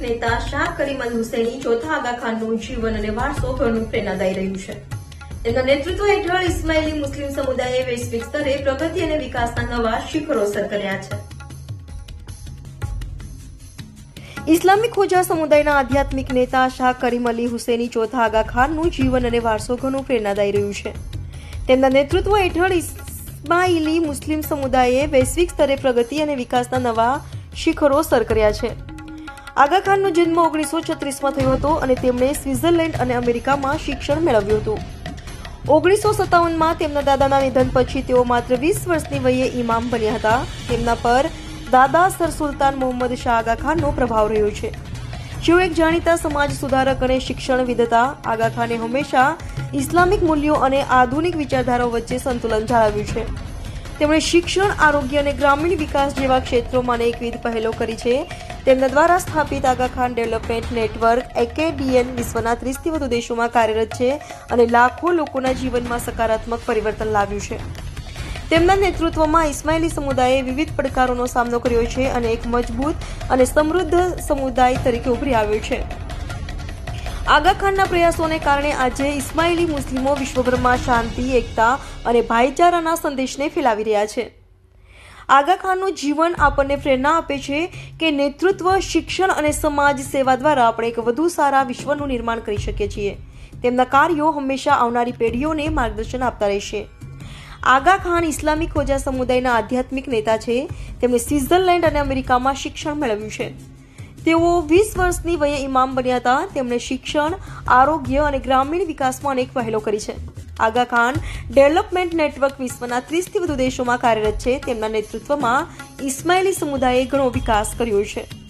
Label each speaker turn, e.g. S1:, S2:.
S1: નેતા શાહ કરીમ અલ હુસેની ચોથા આગા જીવન અને વારસો ઘણું પ્રેરણાદાયી રહ્યું છે. તેમના નેતૃત્વ હેઠળ ઇસ્માઇલી મુસ્લિમ સમુદાયે વૈશ્વિક સ્તરે પ્રગતિ અને વિકાસના નવા શિખરો સર કર્યા છે. ઇસ્લામિક ખોજા સમુદાયના આધ્યાત્મિક નેતા શાહ કરીમ અલી હુસેની ચોથા આગા જીવન અને વારસો ઘણું પ્રેરણાદાયી રહ્યું છે. તેમના નેતૃત્વ હેઠળ ઇસ્માઇલી મુસ્લિમ સમુદાયે વૈશ્વિક સ્તરે પ્રગતિ અને વિકાસના નવા શિખરો સર કર્યા છે. આગા ખાનનો જન્મ ઓગણીસો છત્રીસમાં થયો હતો અને તેમણે સ્વિટ્ઝરલેન્ડ અને અમેરિકામાં શિક્ષણ મેળવ્યું હતું. ઓગણીસો સત્તાવનમાં તેમના દાદાના નિધન પછી તેઓ માત્ર વીસ વર્ષની વયે ઇમામ બન્યા હતા. તેમના પર દાદા સર સુલતાન મોહમ્મદ શાહ આગા ખાનનો પ્રભાવ રહ્યો છે. જેઓ એક જાણીતા સમાજ સુધારક અને શિક્ષણવિદ હતા આગા ખાને હંમેશા ઇસ્લામિક મૂલ્યો અને આધુનિક વિચારધારાઓ વચ્ચે સંતુલન જાળવ્યું છે. તેમણે શિક્ષણ, આરોગ્ય અને ગ્રામીણ વિકાસ જેવા ક્ષેત્રોમાં અનેકવિધ પહેલો કરી છે. તેમના દ્વારા સ્થાપિત Aga Khan development network AKDN વિશ્વના ત્રીસથી વધુ દેશોમાં કાર્યરત છે અને લાખો લોકોના જીવનમાં સકારાત્મક પરિવર્તન લાવ્યું છે. તેમના નેતૃત્વમાં ઇસ્માઇલી સમુદાયે વિવિધ પડકારોનો સામનો કર્યો છે અને એક મજબૂત અને સમૃદ્ધ સમુદાય તરીકે ઉભરી આવ્યો છે. આગા ખાનના પ્રયાસોને કારણે આજે ઇસ્માઇલી મુસ્લિમો વિશ્વભરમાં શાંતિ, એકતા અને ભાઈચારાના સંદેશને ફેલાવી રહ્યા છે. આગા ખાનનું જીવન આપણને પ્રેરણા આપે છે કે નેતૃત્વ, શિક્ષણ અને સમાજ સેવા દ્વારા આપણે એક વધુ સારા વિશ્વનું નિર્માણ કરી શકીએ છીએ. તેમના કાર્યો હંમેશા આવનારી પેઢીઓને માર્ગદર્શન આપતા રહેશે. આગા ખાન ઇસ્લામિક ખોજા સમુદાયના આધ્યાત્મિક નેતા છે. તેમણે સ્વિટ્ઝરલેન્ડ અને અમેરિકામાં શિક્ષણ મેળવ્યું છે. તેઓ વીસ વર્ષની વયે ઇમામ બન્યા હતા. તેમણે શિક્ષણ, આરોગ્ય અને ગ્રામીણ વિકાસમાં અનેક પહેલો કરી છે. આગા ખાન ડેવલપમેન્ટ નેટવર્ક વિશ્વના ત્રીસથી વધુ દેશોમાં કાર્યરત છે. તેમના નેતૃત્વમાં ઇસ્માઇલી સમુદાયે ઘણો વિકાસ કર્યો છે.